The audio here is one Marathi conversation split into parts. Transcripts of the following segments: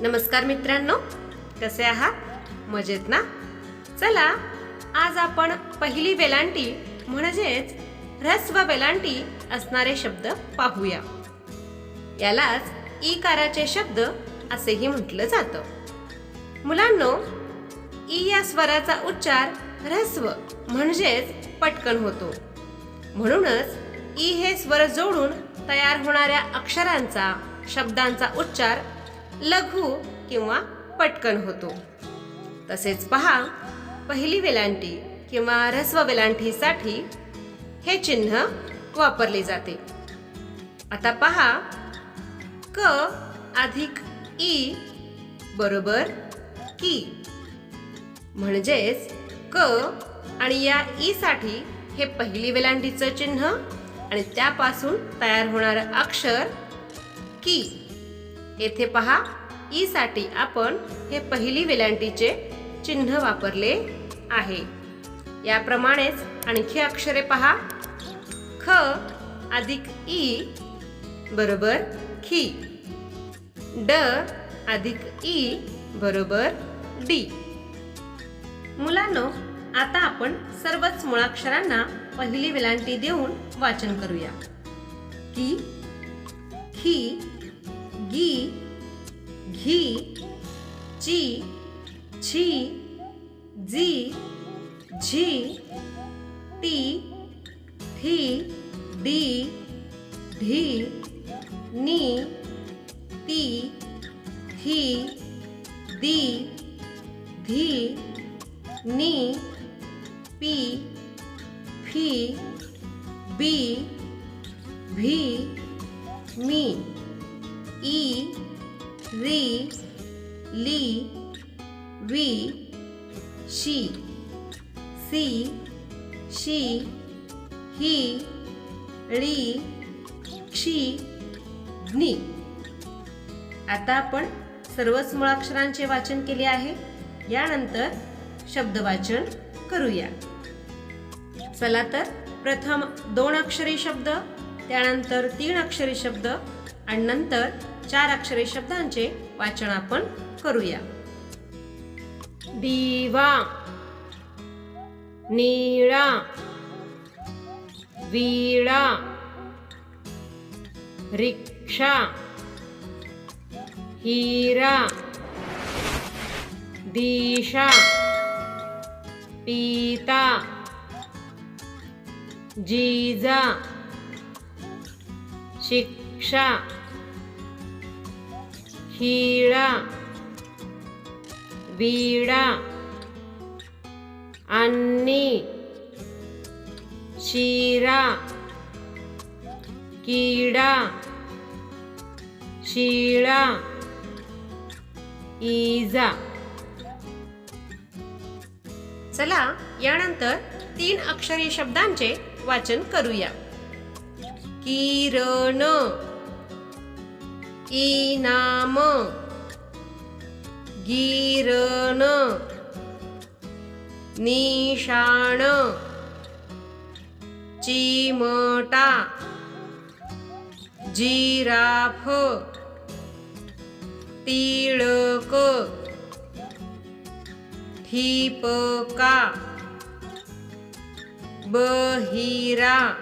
नमस्कार मित्रांनो कसे आहात? मजेत ना? चला आज आपण पहिली वेलांटी म्हणजेच ह्रस्व वेलांटी असणारे शब्द पाहूया. यालाच इकाराचे शब्द असेही म्हटलं जातं. मुलांनो ई या स्वराचा उच्चार ह्रस्व म्हणजेच पटकन होतो. म्हणूनच ई हे स्वर जोडून तयार होणाऱ्या अक्षरांचा शब्दांचा उच्चार लघु किंवा पटकन होतो. तसेच पहा पहिली वेलांटी किंवा रस्व वेलांटीसाठी हे चिन्ह वापरले जाते. आता पहा क अधिक ई बरोबर की. म्हणजेच क आणि या ई साठी हे पहिली वेलांटीचं चिन्ह आणि त्यापासून तयार होणारं अक्षर की. येथे पहा ई साठी आपण हे पहिली वेलांटीचे चिन्ह वापरले आहे. याप्रमाणेच आणखी अक्षरे पहा. ख अधिक ई बरोबर खी. ड अधिक ई बरोबर डी. मुलांनो आता आपण सर्वच मुळाक्षरांना पहिली वेलांटी देऊन वाचन करूया. की खी गी घी ची छी जी झी टी थी डी ढी नी ती थी दी धी नी पी फी बी भी री ली we she. C she he ळी क्षी नी आता आपण सर्वच मुळाक्षरांचे वाचन केले आहे. यानंतर शब्द वाचन करूया. चला तर प्रथम दोन अक्षरी शब्द त्यानंतर तीन अक्षरी शब्द आणि नंतर चार अक्षरे शब्दांचे वाचन आपण करूया. दिवा निळा विळा रिक्षा हिरा दिशा पिता जिजा शिक्षा. हिळा विडा अन्नी शिरा किडा शिळा इजा. चला यानंतर तीन अक्षरी शब्दांचे वाचन करूया. किरण इनाम गिरण निशाण। चिमटा। जिराफ। टिळक ठिपका। बहिरा।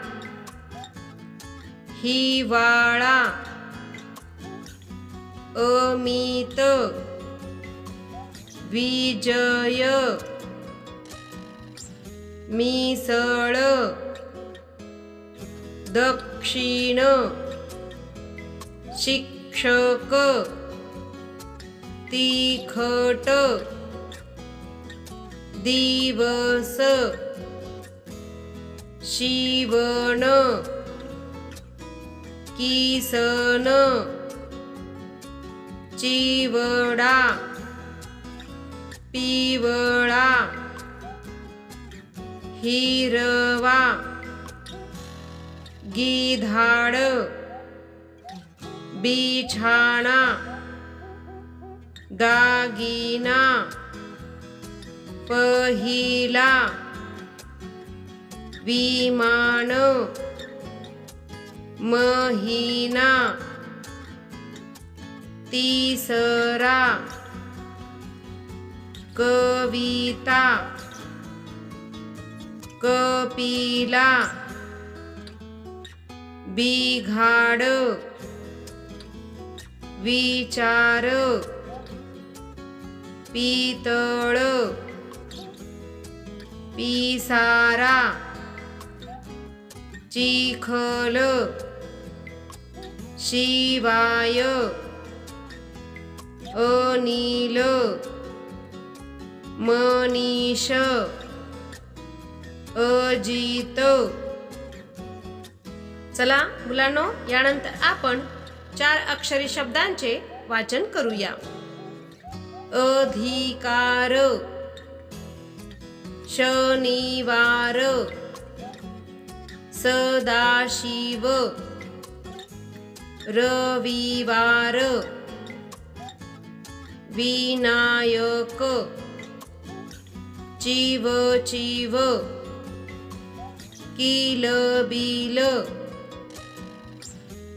हिवाळा। अमित। विजय। मिसळ। दक्षिण। शिक्षक। तिखट। दिवस। शिवण। किसन। चिवडा पिवळा हिरवा गिधाड बिछाणा दागिना पहिला विमान महिना तिसरा कविता। कपिला। बिघाड। विचार। पितळ। पिसारा। चिखल। शिवाय। अनिल मनीष अजित. चला मुलांनो यानंतर आपण चार अक्षरी शब्दांचे वाचन करूया. अधिकार शनिवार सदाशिव रविवार. विनायक। चिव चिव किलबिल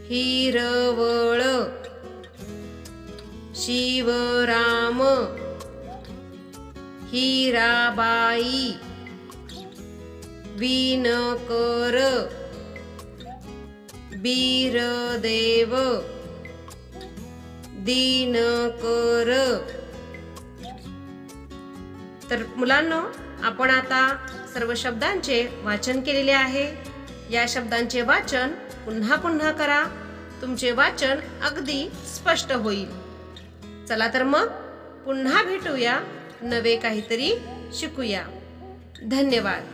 हिरवळ। शिवराम हिराबाई। विनकर बीरदेव। दिनकर तर मुलांनो आपण आता सर्व शब्दांचे वाचन केलेले आहे. या शब्दांचे वाचन पुन्हा पुन्हा करा. तुमचे वाचन अगदी स्पष्ट होईल. चला तर मग पुन्हा भेटूया. नवे काहीतरी शिकूया. धन्यवाद.